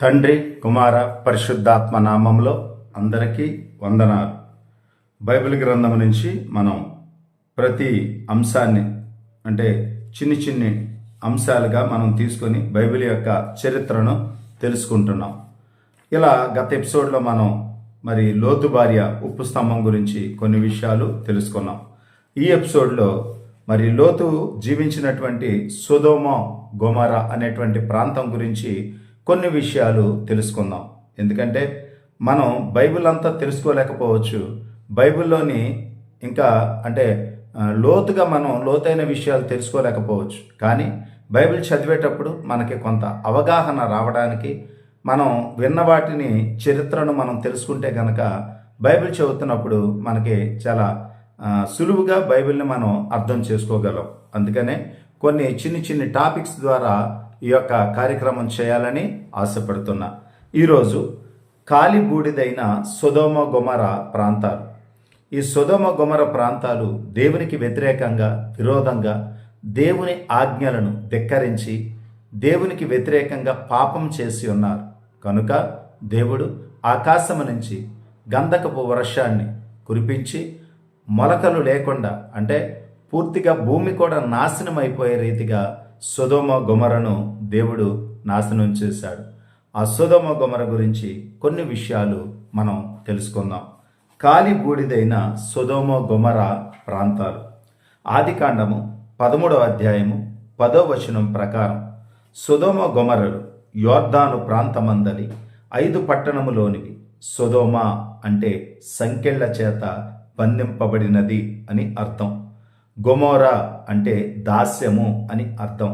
తండ్రి కుమార పరిశుద్ధాత్మ నామంలో అందరికీ వందనాలు. బైబిల్ గ్రంథం నుంచి మనం ప్రతి అంశాన్ని అంటే చిన్ని చిన్ని అంశాలుగా మనం తీసుకొని బైబిల్ యొక్క చరిత్రను తెలుసుకుంటున్నాం. ఇలా గత ఎపిసోడ్లో మనం మరి లోతు భార్య ఉప్పు స్తంభం గురించి కొన్ని విషయాలు తెలుసుకున్నాం. ఈ ఎపిసోడ్లో మరి లోతు జీవించినటువంటి సుధోమ గోమారా అనేటువంటి ప్రాంతం గురించి కొన్ని విషయాలు తెలుసుకుందాం. ఎందుకంటే మనం బైబిల్ అంతా తెలుసుకోలేకపోవచ్చు. బైబిల్లోని ఇంకా అంటే లోతుగా మనం లోతైన విషయాలు తెలుసుకోలేకపోవచ్చు. కానీ బైబిల్ చదివేటప్పుడు మనకి కొంత అవగాహన రావడానికి మనం విన్న వాటిని చరిత్రను మనం తెలుసుకుంటే కనుక బైబిల్ చదువుతున్నప్పుడు మనకి చాలా సులువుగా బైబిల్ని మనం అర్థం చేసుకోగలం. అందుకనే కొన్ని చిన్ని చిన్ని టాపిక్స్ ద్వారా ఈ యొక్క కార్యక్రమం చేయాలని ఆశపడుతున్నా. ఈరోజు కాలి బూడిదైన సుధోమ గుమర ప్రాంతాలు. ఈ సుధోమ గుమర ప్రాంతాలు దేవునికి వ్యతిరేకంగా విరోధంగా దేవుని ఆజ్ఞలను ధిక్కరించి దేవునికి వ్యతిరేకంగా పాపం చేసి ఉన్నారు. కనుక దేవుడు ఆకాశము నుంచి గంధకపు వర్షాన్ని కురిపించి మొలకలు లేకుండా అంటే పూర్తిగా భూమి కూడా నాశనం అయిపోయే రీతిగా సుధోమ గుమరను దేవుడు నాశనం చేశాడు. ఆ సుధోమ గుమర గురించి కొన్ని విషయాలు మనం తెలుసుకుందాం. కాలి బూడిదైన సుధోమ గుమర ప్రాంతాలు. ఆదికాండము పదమూడవ అధ్యాయము పదో వచనం ప్రకారం సుధోమ గుమరలు యోర్ధాను ప్రాంతమందలి ఐదు పట్టణములోనివి. సుధోమ అంటే సంకెళ్ళ చేత బంధింపబడినది అని అర్థం. గొమోరా అంటే దాస్యము అని అర్థం.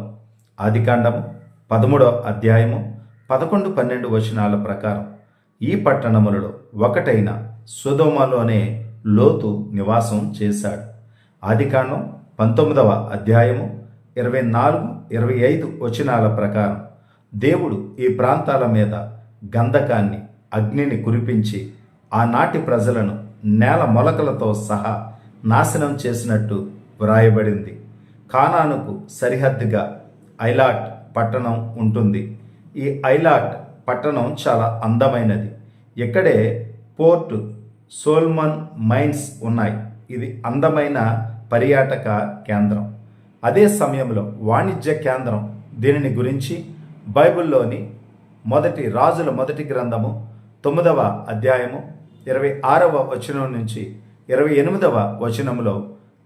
ఆదికాండము పదమూడవ అధ్యాయము పదకొండు పన్నెండు వచనాల ప్రకారం ఈ పట్టణములలో ఒకటైన సుధోమలోనే లోతు నివాసం చేశాడు. ఆదికాండం పంతొమ్మిదవ అధ్యాయము ఇరవై నాలుగు ఇరవై ఐదు వచనాల ప్రకారం దేవుడు ఈ ప్రాంతాల మీద గంధకాన్ని అగ్నిని కురిపించి ఆనాటి ప్రజలను నేల మొలకలతో సహా నాశనం చేసినట్టు వ్రాయబడింది. కానానుకు సరిహద్దుగా ఐలాట్ పట్టణం ఉంటుంది. ఈ ఐలాట్ పట్టణం చాలా అందమైనది. ఇక్కడే పోర్ట్ సోల్మన్ మైన్స్ ఉన్నాయి. ఇది అందమైన పర్యాటక కేంద్రం. అదే సమయంలో వాణిజ్య కేంద్రం దీనిని గురించి బైబిల్లోని మొదటి రాజుల మొదటి గ్రంథము తొమ్మిదవ అధ్యాయము ఇరవై ఆరవ వచనం నుంచి ఇరవై ఎనిమిదవ వచనంలో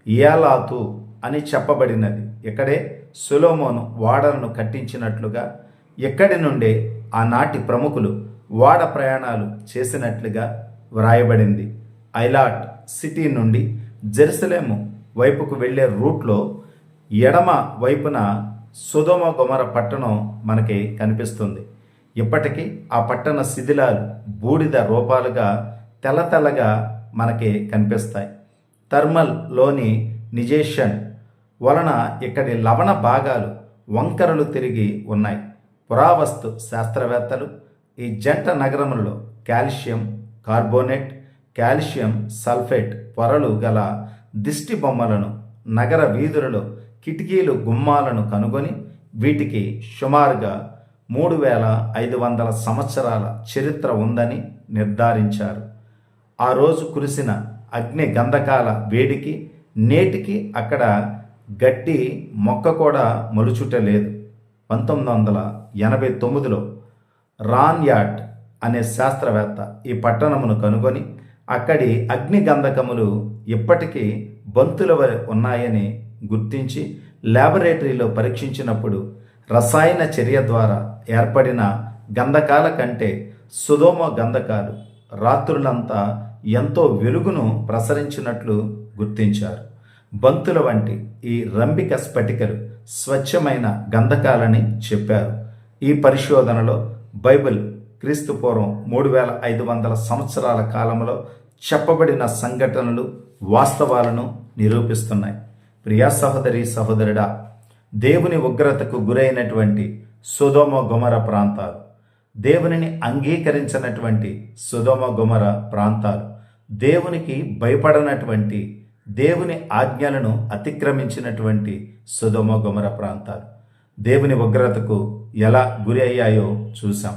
ఇయాలాతు అని చెప్పబడినది. ఇక్కడే సులోమోను వాడలను కట్టించినట్లుగా ఇక్కడి నుండే ఆనాటి ప్రముఖులు వాడ ప్రయాణాలు చేసినట్లుగా వ్రాయబడింది. ఐలాట్ సిటీ నుండి జెరూసలేము వైపుకు వెళ్ళే రూట్లో ఎడమ వైపున సుధోమ గుమర పట్టణం మనకి కనిపిస్తుంది. ఇప్పటికీ ఆ పట్టణ శిథిలాలు బూడిద రూపాలుగా తెల్ల తెల్లగా మనకి కనిపిస్తాయి. థర్మల్లోని నిజేషన్ వలన ఇక్కడి లవణ భాగాలు వంకరలు తిరిగి ఉన్నాయి. పురావస్తు శాస్త్రవేత్తలు ఈ జంట నగరములలో కాల్షియం కార్బోనేట్ కాల్షియం సల్ఫేట్ పొరలు గల దిష్టి బొమ్మలను నగర వీధులలో కిటికీలు గుమ్మాలను కనుగొని వీటికి సుమారుగా మూడు వేల ఐదు వందల సంవత్సరాల చరిత్ర ఉందని నిర్ధారించారు. ఆ రోజు కురిసిన అగ్ని గంధకాల వేడికి నేటికి అక్కడ గట్టి మొక్క కూడా మొలుచుట లేదు పంతొమ్మిది వందల ఎనభై తొమ్మిదిలో రాన్యాట్ అనే శాస్త్రవేత్త ఈ పట్టణమును కనుగొని అక్కడి అగ్ని గంధకములు ఇప్పటికీ బంతుల వలె ఉన్నాయని గుర్తించి ల్యాబొరేటరీలో పరీక్షించినప్పుడు రసాయన చర్య ద్వారా ఏర్పడిన గంధకాల కంటే సుధోమ గంధకాలు రాత్రులంతా ఎంతో వెలుగును ప్రసరించినట్లు గుర్తించారు. బంతుల వంటి ఈ రంభిక స్ఫటికలు స్వచ్ఛమైన గంధకాలని చెప్పారు. ఈ పరిశోధనలో బైబిల్ క్రీస్తు పూర్వం మూడు వేల ఐదు వందల సంవత్సరాల కాలంలో చెప్పబడిన సంఘటనలు వాస్తవాలను నిరూపిస్తున్నాయి. ప్రియా సహోదరి సహోదరుడా దేవుని ఉగ్రతకు గురైనటువంటి సుధోమ గుమర ప్రాంతాలు దేవునిని అంగీకరించినటువంటి సుధోమ గుమర ప్రాంతాలు దేవునికి భయపడనటువంటి దేవుని ఆజ్ఞలను అతిక్రమించినటువంటి సుధోమ గుమర ప్రాంతాలు. దేవుని ఉగ్రతకు ఎలా గురి అయ్యాయో చూసాం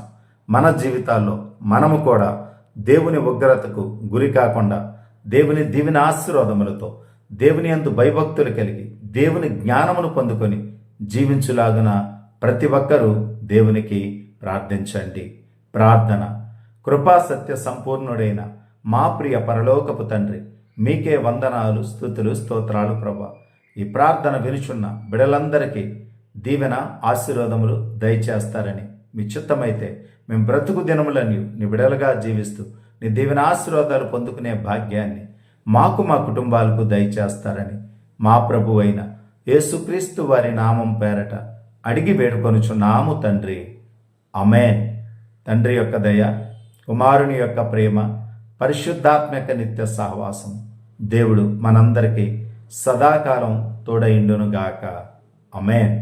మన జీవితాల్లో మనము కూడా దేవుని ఉగ్రతకు గురి కాకుండా దేవుని దీవిన ఆశీర్వాదములతో దేవుని అందు భయభక్తులు కలిగి దేవుని జ్ఞానమును పొందుకొని జీవించులాగున ప్రతి ఒక్కరూ దేవునికి ప్రార్థించండి. ప్రార్థన. కృపా సత్య సంపూర్ణుడైన మా ప్రియ పరలోకపు తండ్రి మీకే వందనాలు స్థుతులు స్తోత్రాలు ప్రభా. ఈ ప్రార్థన వినుచున్న బిడలందరికీ దీవెన ఆశీర్వాదములు దయచేస్తారని మీ చిత్తమైతే మేము బ్రతుకు దినములన్నీ నీ బిడలుగా జీవిస్తూ నీ దీవెన ఆశీర్వాదాలు పొందుకునే భాగ్యాన్ని మాకు మా కుటుంబాలకు దయచేస్తారని మా ప్రభు అయిన యేసుక్రీస్తు వారి నామం పేరట అడిగి వేడుకొనుచున్నాము తండ్రి. అమేన్ తండ్రి యొక్క దయ కుమారుని యొక్క ప్రేమ పరిశుద్ధాత్మక నిత్య సహవాసం దేవుడు మనందరికీ సదాకాలం తోడయిండునుగాక అమేన్